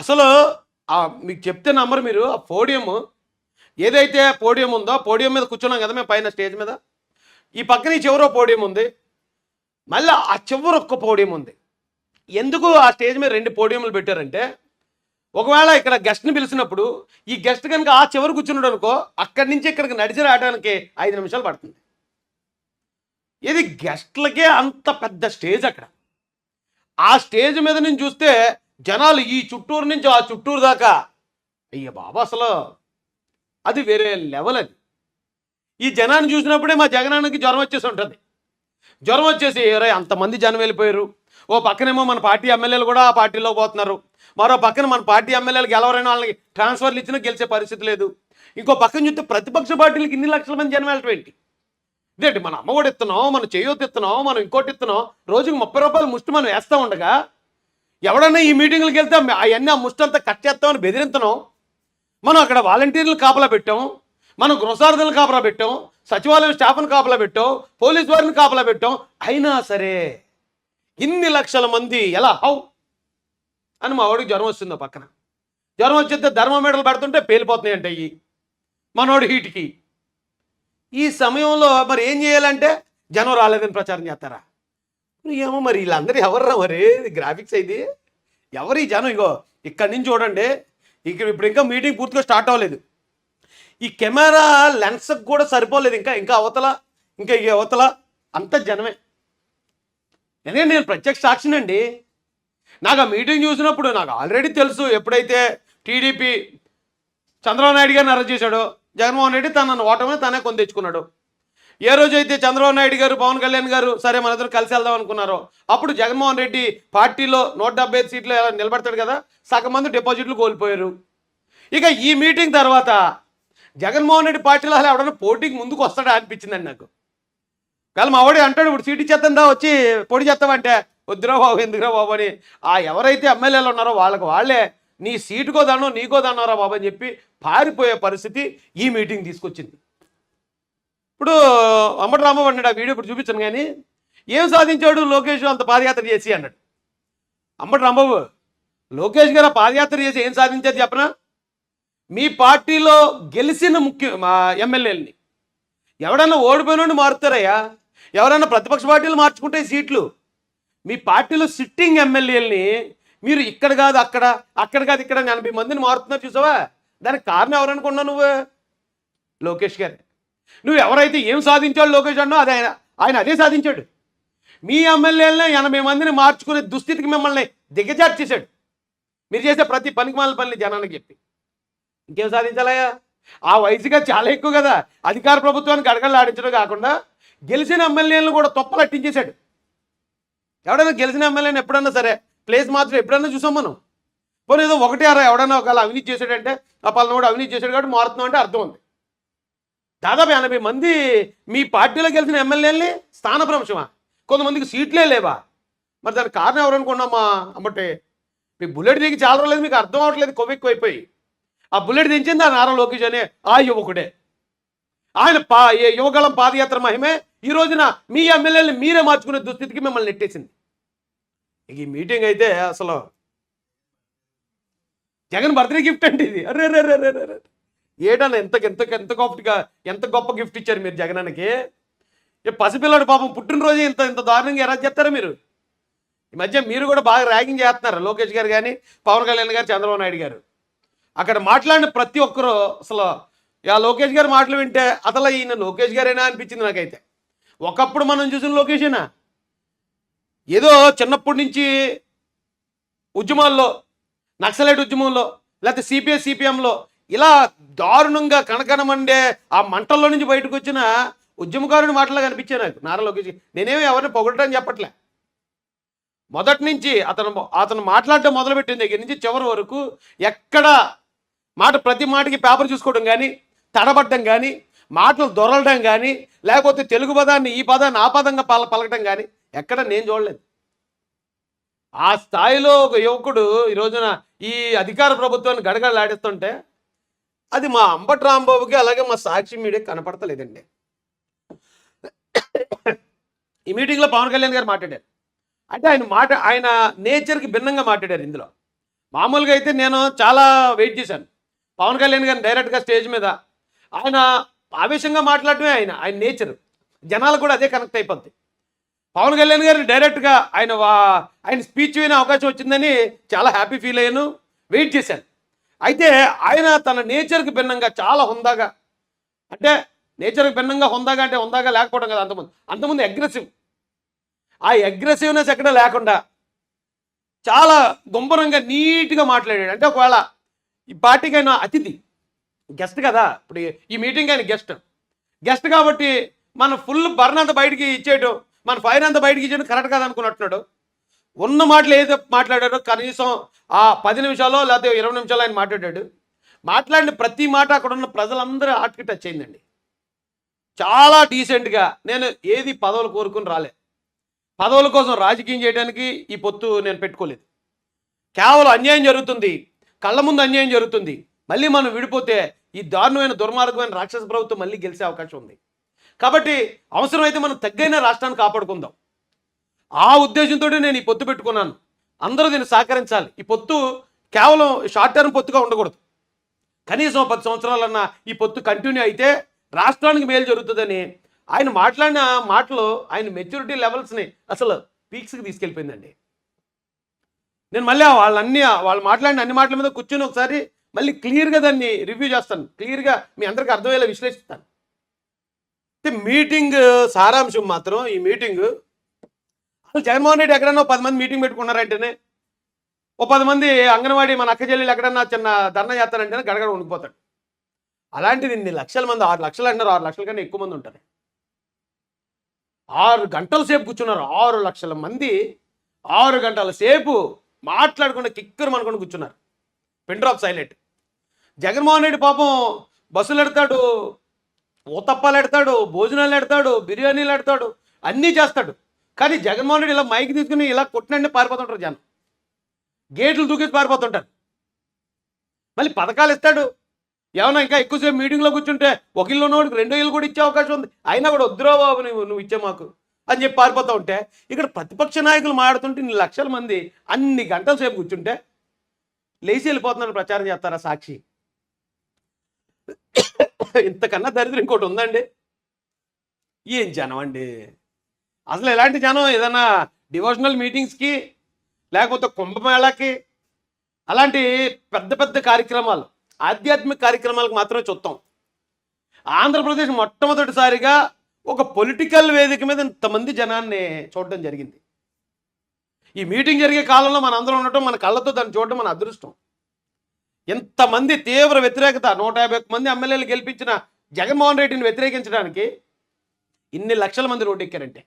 అసలు ఆ మీకు చెప్తే నమ్మరు మీరు ఆ పోడియం ఏదైతే పోడియం ఉందో పోడియం మీద కూర్చున్నాం కదా మేము పైన స్టేజ్ మీద. ఈ పక్కన ఈ చివరో పోడియం ఉంది. మళ్ళీ ఆ చివర ఒక్క పోడియం ఉంది. ఎందుకు ఆ స్టేజ్ మీద రెండు పోడియంలు పెట్టారంటే ఒకవేళ ఇక్కడ గెస్ట్ని పిలిచినప్పుడు ఈ గెస్ట్ కనుక ఆ చివరి కూర్చున్నాడు అనుకో అక్కడి నుంచి ఇక్కడికి నడిచి రావడానికి ఐదు నిమిషాలు పడుతుంది. ఇది గెస్ట్లకే అంత పెద్ద స్టేజ్ అక్కడ. ఆ స్టేజ్ మీద నేను చూస్తే జనాలు ఈ చుట్టూరు నుంచి ఆ చుట్టూరు దాకా. అయ్య బాబా అసలు అది వేరే లెవెల్ అది. ఈ జనాన్ని చూసినప్పుడే మా జగనానికి జ్వరం వచ్చేసి ఉంటుంది. జ్వరం వచ్చేసి ఎవరై అంతమంది జనం వెళ్ళిపోయారు. ఓ పక్కనేమో మన పార్టీ ఎమ్మెల్యేలు కూడా ఆ పార్టీలో పోతున్నారు. మరో పక్కన మన పార్టీ ఎమ్మెల్యేలు ఎవరైనా వాళ్ళకి ట్రాన్స్ఫర్లు ఇచ్చినా గెలిచే పరిస్థితి లేదు. ఇంకో పక్కన చూస్తే ప్రతిపక్ష పార్టీలకు ఇన్ని లక్షల మంది జనం వెళ్ళటం ఏంటి? ఇదేంటి మన అమ్మఒడి ఇస్తున్నాం మనం చేయొద్దు ఇస్తున్నాం మనం ఇంకోటి ఇస్తున్నాం రోజుకి ముప్పై రూపాయలు ముష్టి మనం వేస్తూ ఉండగా ఎవడన్నా ఈ మీటింగ్లకు వెళ్తే అవన్నీ ఆ ముష్టంతా కట్ చేస్తామని బెదిరింతున్నాం మనం అక్కడ వాలంటీర్లు కాపలా పెట్టాం. మనం గృహసార్థులను కాపలా పెట్టాం. సచివాలయం స్టాఫ్ను కాపలా పెట్టాం. పోలీస్ వారిని కాపలా పెట్టాం. అయినా సరే ఇన్ని లక్షల మంది ఎలా? హౌ? అని మా వాడికి జ్వరం వస్తుందో పక్కన. జ్వరం వచ్చేస్తే ధర్మమీటలు పెడుతుంటే పేలిపోతున్నాయి అంటే అయ్యి మనోడు హీట్కి. ఈ సమయంలో మరి ఏం చేయాలంటే జనం రాలేదని ప్రచారం చేస్తారా? ఏమో మరి వీళ్ళందరూ ఎవర్రా మరి? ఇది గ్రాఫిక్స్ అయితే ఎవరు ఈ జనం? ఇగో ఇక్కడి నుంచి చూడండి. ఇక్కడ ఇప్పుడు ఇంకా మీటింగ్ పూర్తిగా స్టార్ట్ అవ్వలేదు. ఈ కెమెరా లెన్స్కి కూడా సరిపోలేదు ఇంకా ఇంకా అవతల ఇంకా ఈ అవతల అంత జనమే. ఎందుకంటే నేను ప్రత్యక్ష సాక్షినండి. నాకు ఆ మీటింగ్ చూసినప్పుడు నాకు ఆల్రెడీ తెలుసు ఎప్పుడైతే టీడీపీ చంద్రబాబు నాయుడు గారిని అరెస్ట్ చేశాడో జగన్మోహన్ రెడ్డి తనను ఓటమే తనే కొని తెచ్చుకున్నాడు. ఏ రోజైతే చంద్రబాబు నాయుడు గారు పవన్ కళ్యాణ్ గారు సరే మనందరం కలిసి వెళ్దాం అనుకున్నారో అప్పుడు జగన్మోహన్ రెడ్డి పార్టీలో నూట డెబ్బై ఐదు సీట్లు నిలబడతాడు కదా? సగం మంది డిపాజిట్లు కోల్పోయారు. ఇక ఈ మీటింగ్ తర్వాత జగన్మోహన్ రెడ్డి పార్టీలో అసలు ఎవడన్నా పోటీకి ముందుకు వస్తాడా అనిపించిందండి నాకు. కానీ మా వాడు అంటాడు ఇప్పుడు సీటు ఇచ్చేద్దా వచ్చి పొడి చేస్తామంటే వద్దురా బాబు ఎందుకురా బాబు? అని ఆ ఎవరైతే ఎమ్మెల్యేలు ఉన్నారో వాళ్ళకి వాళ్ళే నీ సీటుకో దానో నీకో దానోరా బాబు అని చెప్పి పారిపోయే పరిస్థితి ఈ మీటింగ్ తీసుకొచ్చింది. ఇప్పుడు అమ్మటి రాంబాబు అన్నాడు ఆ వీడియో ఇప్పుడు చూపించను కానీ ఏం సాధించాడు లోకేష్ అంత పాదయాత్ర చేసి అన్నాడు. అమ్మటి రాంబాబు లోకేష్ గారు ఆ పాదయాత్ర చేసి ఏం సాధించారు చెప్పనా? మీ పార్టీలో గెలిచిన ముఖ్య ఎమ్మెల్యేలని ఎవడన్నా ఓడిపోయినోడిని మారుతారయ్యా? ఎవరైనా ప్రతిపక్ష పార్టీలు మార్చుకుంటే సీట్లు. మీ పార్టీలో సిట్టింగ్ ఎమ్మెల్యేలని మీరు ఇక్కడ కాదు అక్కడ అక్కడ కాదు ఇక్కడ ఎనభై మందిని మారుతున్నారు చూసావా? దానికి కారణం ఎవరనుకున్నావు నువ్వు? లోకేష్ గారు. నువ్వు ఎవరైతే ఏం సాధించాడు లోకేష్ అన్నో అది ఆయన ఆయన అదే సాధించాడు. మీ ఎమ్మెల్యేలనే ఎనభై మందిని మార్చుకునే దుస్థితికి మిమ్మల్ని దిగజార్చేశాడు మీరు చేసే ప్రతి పనికి మాల పనులు జనానికి చెప్పి. ఇంకేం సాధించాలయ్యా? ఆ వయసుగా చాలా ఎక్కువ కదా. అధికార ప్రభుత్వానికి అడగలు ఆడించడం కాకుండా గెలిచిన ఎమ్మెల్యేలను కూడా తొప్పలట్టించేశాడు ఎవడైనా గెలిచిన ఎమ్మెల్యేని ఎప్పుడన్నా సరే ప్లేస్ మాత్రం ఎప్పుడన్నా చూసాం మనం? పోనీ ఏదో ఒకటే అరా ఎవడన్నా ఒకవేళ అవినీతి చేశాడంటే ఆ పలానా కూడా అవినీతి చేశాడు కాబట్టి మారుతున్నాం అంటే అర్థం ఉంది. దాదాపు ఎనభై మంది మీ పార్టీలో గెలిచిన ఎమ్మెల్యేలని స్థానభ్రంశమా కొంతమందికి సీట్లే లేవా? మరి దానికి కారణం ఎవరు అనుకున్నామా అమ్మటే? మీ బుల్లెట్ దిగి చాలా రోజులేదు మీకు అర్థం అవ్వట్లేదు కొవ్వు ఎక్కువైపోయి. ఆ బుల్లెట్ దించింది ఆ నారా లోకేష్ అనే ఆ యువకుడే. ఆయన పా యువగళం పాదయాత్ర మహిమే ఈ రోజున మీ ఎమ్మెల్యేని మీరే మార్చుకునే దుస్థితికి మిమ్మల్ని నెట్టేసింది. ఈ మీటింగ్ అయితే అసలు జగన్ బర్త్డే గిఫ్ట్ అండి ఇది. అరే రే రే రే ఏడన్న ఎంత ఎంత ఎంత గొప్పగా ఎంత గొప్ప గిఫ్ట్ ఇచ్చారు మీరు జగనానికి ఏ పసిపిల్లడు పాపం పుట్టినరోజు ఇంత ఇంత దారుణంగా ఎలా చేస్తారా మీరు? ఈ మధ్య మీరు కూడా బాగా ర్యాగింగ్ చేస్తున్నారు లోకేష్ గారు కానీ పవన్ కళ్యాణ్ గారు చంద్రబాబు నాయుడు గారు. అక్కడ మాట్లాడిన ప్రతి ఒక్కరు అసలు ఆ లోకేష్ గారు మాటలు వింటే అసలు ఈయన లోకేష్ గారేనా అనిపించింది నాకైతే. ఒకప్పుడు మనం చూసిన లోకేషేనా? ఏదో చిన్నప్పటి నుంచి ఉద్యమాల్లో నక్సలైట్ ఉద్యమంలో లేకపోతే సిపిఐ సిపిఎంలో ఇలా దారుణంగా కనకనమండే ఆ మంటల్లో నుంచి బయటకు వచ్చిన ఉద్యమకారుని మాటలు కనిపించే నాకు. నారా లోకేష్ నేనేమి ఎవరిని పొగడటం చెప్పట్లే. మొదటి నుంచి అతను అతను మాట్లాడటం మొదలుపెట్టిన దగ్గర నుంచి చివరి వరకు ఎక్కడ మాట ప్రతి మాటకి పేపర్ చూసుకోవడం కానీ తడబడ్డం కానీ మాటలు దొరలడం కానీ లేకపోతే తెలుగు పదాన్ని ఈ పదాన్ని ఆ పదంగా పల పలకడం కానీ ఎక్కడ నేను చూడలేదు. ఆ స్థాయిలో ఒక యువకుడు ఈ రోజున ఈ అధికార ప్రభుత్వాన్ని గడగడలాడిస్తుంటే అది మా అంబటి రాంబాబుకి అలాగే మా సాక్షి మీడియా కనపడతలేదండి. ఈ మీటింగ్లో పవన్ కళ్యాణ్ గారు మాట్లాడారు. అంటే ఆయన మాట ఆయన నేచర్కి భిన్నంగా మాట్లాడారు ఇందులో. మామూలుగా అయితే నేను చాలా వెయిట్ చేశాను. పవన్ కళ్యాణ్ గారిని డైరెక్ట్గా స్టేజ్ మీద ఆయన ఆవేశంగా మాట్లాడటమే ఆయన ఆయన నేచర్. జనాలు కూడా అదే కనెక్ట్ అయిపోద్ది. పవన్ కళ్యాణ్ గారిని డైరెక్ట్గా ఆయన వా ఆయన స్పీచ్ వినే అవకాశం వచ్చిందని చాలా హ్యాపీ ఫీల్ అయ్యాను. వెయిట్ చేశాను. అయితే ఆయన తన నేచర్కి భిన్నంగా చాలా హుందాగా అంటే నేచర్కి భిన్నంగా హుందాగా అంటే హుందాగా లేకపోవడం కదా అంతకుముందు. అంతకుముందు అగ్రెసివ్ ఆ అగ్రెసివ్నెస్ ఎక్కడ లేకుండా చాలా గుంభరంగా నీట్గా మాట్లాడాడు. అంటే ఒకవేళ ఈ పార్టీకి ఆయన అతిథి గెస్ట్ కదా ఇప్పుడు ఈ- మీటింగ్ ఆయన గెస్ట్ గెస్ట్ కాబట్టి మన ఫుల్ బర్న్ అంతా బయటికి ఇచ్చేయడం మన ఫైర్ అంతా బయటికి ఇచ్చేయడం కరెక్ట్ కదా అనుకున్నట్టున్నాడు. ఉన్న మాటలు ఏదో మాట్లాడాడో కనీసం ఆ పది నిమిషాలు లేకపోతే ఇరవై నిమిషాలు ఆయన మాట్లాడాడు. మాట్లాడిన ప్రతి మాట అక్కడ ఉన్న ప్రజలందరూ ఆటకి టచ్ అయిందండి. చాలా డీసెంట్గా నేను ఏది పదవులు కోరుకుని రాలే. పదవుల కోసం రాజకీయం చేయడానికి ఈ పొత్తు నేను పెట్టుకోలేదు. కేవలం అన్యాయం జరుగుతుంది. కళ్ళ ముందు అన్యాయం జరుగుతుంది. మళ్ళీ మనం విడిపోతే ఈ దారుణమైన దుర్మార్గమైన రాక్షస ప్రభుత్వం మళ్ళీ గెలిచే అవకాశం ఉంది. కాబట్టి అవసరమైతే మనం తగ్గైన రాష్ట్రాన్ని కాపాడుకుందాం. ఆ ఉద్దేశంతో నేను ఈ పొత్తు పెట్టుకున్నాను. అందరూ దీన్ని సహకరించాలి. ఈ పొత్తు కేవలం షార్ట్ టర్మ్ పొత్తుగా ఉండకూడదు. కనీసం పది సంవత్సరాలన్నా ఈ పొత్తు కంటిన్యూ అయితే రాష్ట్రానికి మేలు జరుగుతుందని ఆయన మాట్లాడిన మాటలు ఆయన మెచ్యూరిటీ లెవెల్స్ని అసలు పీక్స్కి తీసుకెళ్ళిపోయిందండి. నేను మళ్ళీ వాళ్ళన్నీ వాళ్ళు మాట్లాడిన అన్ని మాటల మీద కూర్చొని ఒకసారి మళ్ళీ క్లియర్గా దాన్ని రివ్యూ చేస్తాను. క్లియర్గా మీ అందరికీ అర్థమయ్యేలా విశ్లేషిస్తాను. అయితే మీటింగ్ సారాంశం మాత్రం ఈ మీటింగ్ జగన్మోహన్ రెడ్డి ఎక్కడన్నా పది మంది మీటింగ్ పెట్టుకున్నారంటేనే ఓ పది మంది అంగన్వాడీ మన అక్క చెల్లెలు ఎక్కడన్నా చిన్న ధర్నా చేస్తారంటేనే గడగడ ఉండిపోతాడు. అలాంటిది ఇన్ని లక్షల మంది ఆరు లక్షలు అంటున్నారు ఆరు లక్షల కన్నా ఎక్కువ మంది ఉంటారు. ఆరు గంటల సేపు కూర్చున్నారు ఆరు లక్షల మంది ఆరు గంటల సేపు మాట్లాడకుండా కిక్కరు మనకుండా కూర్చున్నారు. Pen drop silent Jaganmohan Reddy పాపం బస్సులు ఎడతాడు ఊతప్పాలు ఎడతాడు భోజనాలు ఎడతాడు బిర్యానీలు ఎడతాడు అన్నీ చేస్తాడు. కానీ జగన్మోహన్ రెడ్డి ఇలా మైక్ తీసుకుని ఇలా కొట్టినండి పారిపోతుంటారు జనం. గేట్లు దూకేసి పారిపోతుంటారు. మళ్ళీ పథకాలు ఇస్తాడు. ఏమన్నా ఇంకా ఎక్కువసేపు మీటింగ్లో కూర్చుంటే ఒక ఇల్లు ఉన్నవాడికి రెండో ఇల్లు కూడా ఇచ్చే అవకాశం ఉంది. అయినా కూడా వద్దురా బాబు నువ్వు నువ్వు ఇచ్చే మాకు అని చెప్పి పారిపోతూ ఉంటే ఇక్కడ ప్రతిపక్ష నాయకులు మాడుతుంటే నీ లక్షల మంది అన్ని గంటల సేపు కూర్చుంటే లేచి వెళ్ళిపోతున్నాడు ప్రచారం చేస్తారా సాక్షి? ఇంతకన్నా దరిద్రం ఇంకోటి ఉందండి. ఏం జనం అండి? అసలు ఎలాంటి జనం? ఏదైనా డివోషనల్ మీటింగ్స్కి లేకపోతే కుంభమేళాకి? అలాంటి పెద్ద పెద్ద కార్యక్రమాలు ఆధ్యాత్మిక కార్యక్రమాలకు మాత్రమే చూస్తాం ఆంధ్రప్రదేశ్ మొట్టమొదటిసారిగా ఒక పొలిటికల్ వేదిక మీద ఇంతమంది జనాన్ని చూడడం జరిగింది. ఈ మీటింగ్ జరిగే కాలంలో మన అందరం ఉండటం మన కళ్ళతో దాన్ని చూడడం మన అదృష్టం. ఇంతమంది తీవ్ర వ్యతిరేకత నూట యాభై మంది ఎమ్మెల్యేలు గెలిపించిన జగన్మోహన్ రెడ్డిని వ్యతిరేకించడానికి ఇన్ని లక్షల మంది రోడ్డెక్కారంటే.